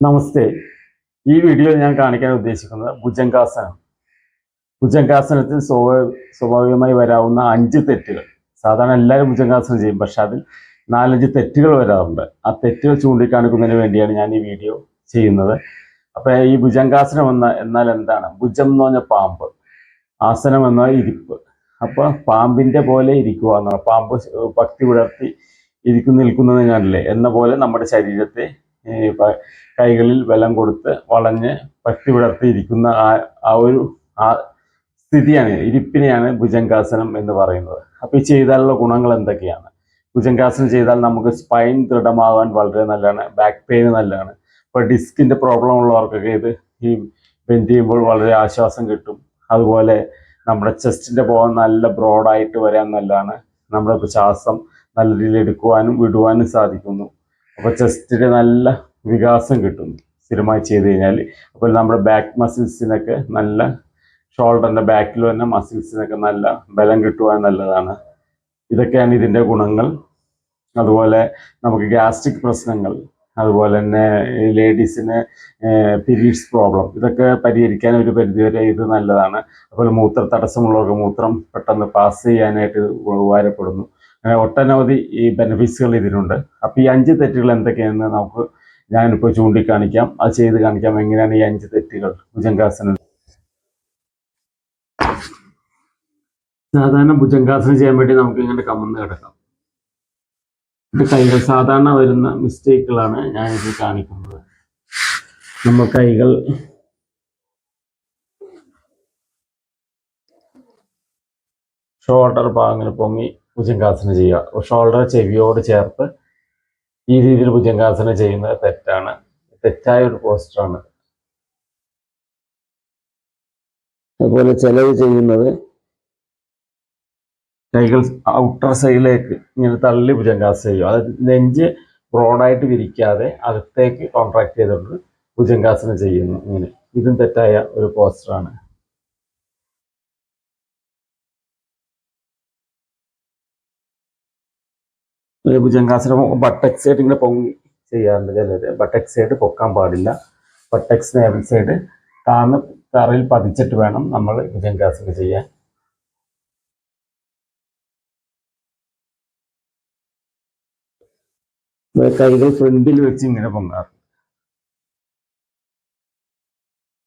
നമസ്തേ. ഈ വീഡിയോ ഞാൻ കാണിക്കാൻ ഉദ്ദേശിക്കുന്നത് ഭുജങ്കാസനം ഭുജങ്കാസനത്തിൽ സ്വാഭാവിക സ്വാഭാവികമായി വരാവുന്ന അഞ്ച് തെറ്റുകൾ. സാധാരണ എല്ലാവരും ഭുജങ്കാസനം ചെയ്യും പക്ഷെ അതിൽ നാലഞ്ച് തെറ്റുകൾ വരാറുണ്ട്. ആ തെറ്റുകൾ ചൂണ്ടിക്കാണിക്കുന്നതിന് വേണ്ടിയാണ് ഞാൻ ഈ വീഡിയോ ചെയ്യുന്നത്. അപ്പൊ ഈ ഭുജങ്കാസനം എന്ന എന്നാൽ എന്താണ്? ഭുജം എന്ന് പറഞ്ഞ പാമ്പ്. ആസനം എന്ന ഇരിപ്പ്. അപ്പൊ പാമ്പിന്റെ പോലെ ഇരിക്കുക എന്നാണ്. പാമ്പ് ഭക്തി പുലർത്തി ഇരിക്കുന്നു നിൽക്കുന്നതിനല്ലേ എന്ന പോലെ നമ്മുടെ ശരീരത്തെ കൈകളിൽ ബലം കൊടുത്ത് വളഞ്ഞ് പറ്റി വിടർത്തിയിരിക്കുന്ന ആ ആ ഒരു ആ സ്ഥിതിയാണ് ഇരിപ്പിനെയാണ് ഭുജങ്കാസനം എന്ന് പറയുന്നത്. അപ്പൊ ഈ ചെയ്താലുള്ള ഗുണങ്ങൾ എന്തൊക്കെയാണ്? ഭുജങ്കാസനം ചെയ്താൽ നമുക്ക് സ്പൈൻ ദൃഢമാകാൻ വളരെ നല്ലതാണ് ബാക്ക് പെയിൻ നല്ലതാണ്. ഇപ്പൊ ഡിസ്കിന്റെ പ്രോബ്ലം ഉള്ളവർക്കൊക്കെ ഇത് ഈ ബെൻഡ് ചെയ്യുമ്പോൾ വളരെ ആശ്വാസം കിട്ടും. അതുപോലെ നമ്മുടെ ചെസ്റ്റിന്റെ പോകാൻ നല്ല ബ്രോഡായിട്ട് വരാൻ നല്ലതാണ്. നമ്മുടെ ശ്വാസം നല്ല രീതിയിൽ എടുക്കുവാനും വിടുവാനും സാധിക്കുന്നു. അപ്പോൾ ചെസ്റ്റിന് നല്ല വികാസം കിട്ടുന്നു. സ്ഥിരമായി ചെയ്ത് കഴിഞ്ഞാൽ. അപ്പോൾ നമ്മുടെ ബാക്ക് മസിൽസിനൊക്കെ നല്ല ഷോൾഡറിന്റെ ബാക്കിൽ തന്നെ മസിൽസിനൊക്കെ നല്ല ബലം കിട്ടുവാൻ നല്ലതാണ്. ഇതൊക്കെയാണ് ഇതിന്റെ ഗുണങ്ങൾ. അതുപോലെ നമുക്ക് ഗ്യാസ്ട്രിക് പ്രശ്നങ്ങൾ അതുപോലെ തന്നെ ലേഡീസിന് പീരീഡ്സ് പ്രോബ്ലം ഇതൊക്കെ പരിഹരിക്കാൻ ഒരു പരിധിവരെ ഇത് നല്ലതാണ്. അതുപോലെ മൂത്ര തടസ്സമുള്ളവർക്ക് മൂത്രം പെട്ടെന്ന് പാസ് ചെയ്യാനായിട്ട് ഉപകാരപ്പെടുന്നു. ഒട്ടനവധി ഈ ബെനിഫിറ്റ്സുകൾ ഇതിനുണ്ട്. അപ്പോൾ ഈ അഞ്ച് തെറ്റുകൾ എന്തൊക്കെയാണെന്ന് നമുക്ക് ഞാനിപ്പോൾ ചൂണ്ടിക്കാണിക്കാം. അത് ചെയ്ത് കാണിക്കാം എങ്ങനെയാണ് ഈ അഞ്ച് തെറ്റുകൾ. ഭുജങ്കാസനം സാധാരണ ഭുജങ്കാസനം ചെയ്യാൻ വേണ്ടി നമുക്ക് ഇങ്ങനെ കമന്ന് കിടക്കാം. ഇത് കൈകൾ സാധാരണ വരുന്ന മിസ്റ്റേക്കുകളാണ് ഞാൻ ഞാനിത് കാണിക്കുന്നത്. നമ്മൾ കൈകൾ ഷോൾഡർ ഭാഗങ്ങൾ പൊങ്ങി ഭുജങ്കാസനം ചെയ്യുക. ഷോൾഡർ ചെവിയോട് ചേർത്ത് ഈ രീതിയിൽ ഭുജങ്കാസനം ചെയ്യുന്നത് തെറ്റാണ്. തെറ്റായ ഒരു പോസ്റ്ററാണ് അതുപോലെ ചിലവ് ചെയ്യുന്നത് കൈകൾ ഔട്ടർ സൈഡിലേക്ക് ഇങ്ങനെ തള്ളി ഭുജങ്കാസനം ചെയ്യുക. അതായത് നെഞ്ച് ബ്രോഡായിട്ട് വിരിക്കാതെ അകത്തേക്ക് കോൺട്രാക്ട് ചെയ്തുകൊണ്ട് ഭുജങ്കാസനം ചെയ്യുന്നു. ഇങ്ങനെ. ഇതും തെറ്റായ ഒരു പോസ്റ്ററാണ് ഒരു ഭുജങ്കാസനം ബട്ടക് സൈഡ് ഇങ്ങനെ പൊങ്ങി ചെയ്യാറുണ്ട് ചിലര് ബട്ടക് സൈഡ് പൊക്കാൻ പാടില്ല. ബട്ടക്സ് നേവൽ സൈഡ് താന്ന് തറയിൽ പതിച്ചിട്ട് വേണം നമ്മൾ ഭുജങ്കാസനം ചെയ്യാൻ. കൈകൾ ഫ്രണ്ടിൽ വെച്ച് ഇങ്ങനെ പൊങ്ങാറ്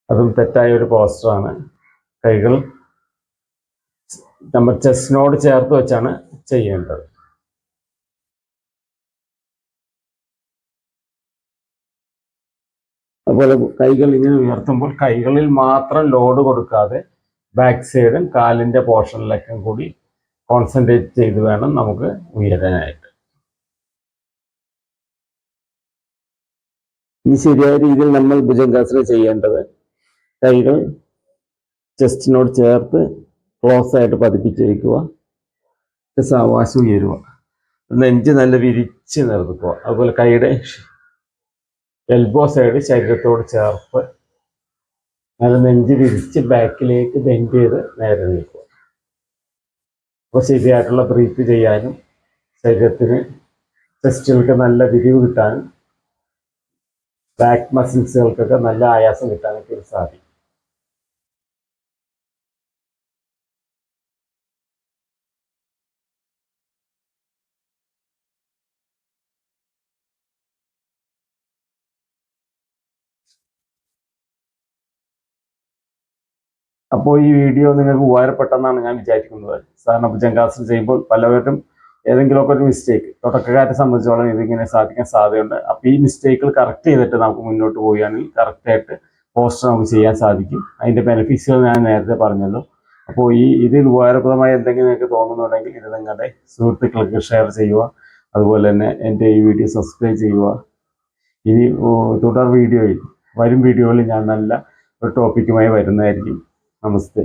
അതും തെറ്റായ ഒരു പോസ്റ്ററാണ് കൈകൾ നമ്മൾ ചെസ്റ്റിനോട് ചേർത്ത് വെച്ചാണ് ചെയ്യേണ്ടത്. അതുപോലെ കൈകൾ ഇങ്ങനെ ഉയർത്തുമ്പോൾ കൈകളിൽ മാത്രം ലോഡ് കൊടുക്കാതെ ബാക്ക് സൈഡും കാലിന്റെ പോർഷനിലൊക്കെ കൂടി കോൺസെൻട്രേറ്റ് ചെയ്ത് വേണം നമുക്ക് ഉയരാനായിട്ട്. ഈ ശരിയായ രീതിയിൽ നമ്മൾ ഭുജങ്കാസനം ചെയ്യേണ്ടത് കൈകൾ ചെസ്റ്റിനോട് ചേർത്ത് ക്ലോസ് ആയിട്ട് പതിപ്പിച്ച് വയ്ക്കുക സാവാശം ഉയരുക. നെഞ്ച് നല്ല വിരിച്ച് നിർത്തുക. അതുപോലെ കൈയുടെ എൽബോ സൈഡ് ശരീരത്തോട് ചേർത്ത് നല്ല നെഞ്ച് വിരിച്ച് ബാക്കിലേക്ക് ബെൻഡ് ചെയ്ത് നേരെ നിൽക്കുക അപ്പോൾ ശരിയായിട്ടുള്ള ബ്രീത്ത് ചെയ്യാനും ശരീരത്തിന് ചെസ്റ്റുകൾക്ക് നല്ല വിരിവ് കിട്ടാനും ബാക്ക് മസിൽസുകൾക്കൊക്കെ നല്ല ആയാസം കിട്ടാനൊക്കെ സാധിക്കും. അപ്പോൾ ഈ വീഡിയോ നിങ്ങൾക്ക് ഉപകാരപ്പെട്ടെന്നാണ് ഞാൻ വിചാരിക്കുന്നത്. സാറിന് സാധാരണ ഭുജങ്കാസനം ചെയ്യുമ്പോൾ പലവരും ഏതെങ്കിലുമൊക്കെ ഒരു മിസ്റ്റേക്ക് തുടക്കക്കാരെ സംബന്ധിച്ചോളം ഇതിങ്ങനെ സാധിക്കാൻ സാധ്യതയുണ്ട്. അപ്പോൾ ഈ മിസ്റ്റേക്കുകൾ കറക്റ്റ് ചെയ്തിട്ട് നമുക്ക് മുന്നോട്ട് പോവുകയാണെങ്കിൽ കറക്റ്റായിട്ട് പോസ്റ്റർ നമുക്ക് ചെയ്യാൻ സാധിക്കും. അതിന്റെ ബെനിഫിറ്റ്സുകൾ ഞാൻ നേരത്തെ പറഞ്ഞല്ലോ. അപ്പോൾ ഈ ഇതിൽ ഉപകാരപ്രദമായ എന്തെങ്കിലും നിങ്ങൾക്ക് തോന്നുന്നുണ്ടെങ്കിൽ ഇത് നിങ്ങളുടെ സുഹൃത്തുക്കൾക്ക് ഷെയർ ചെയ്യുക. അതുപോലെ തന്നെ എന്റെ ഈ വീഡിയോ സബ്സ്ക്രൈബ് ചെയ്യുക. ഇനി തുടർ വീഡിയോയിൽ വരും വീഡിയോയിൽ ഞാൻ നല്ല ഒരു ടോപ്പിക്കുമായി വരുന്നതായിരിക്കും. നമസ്തേ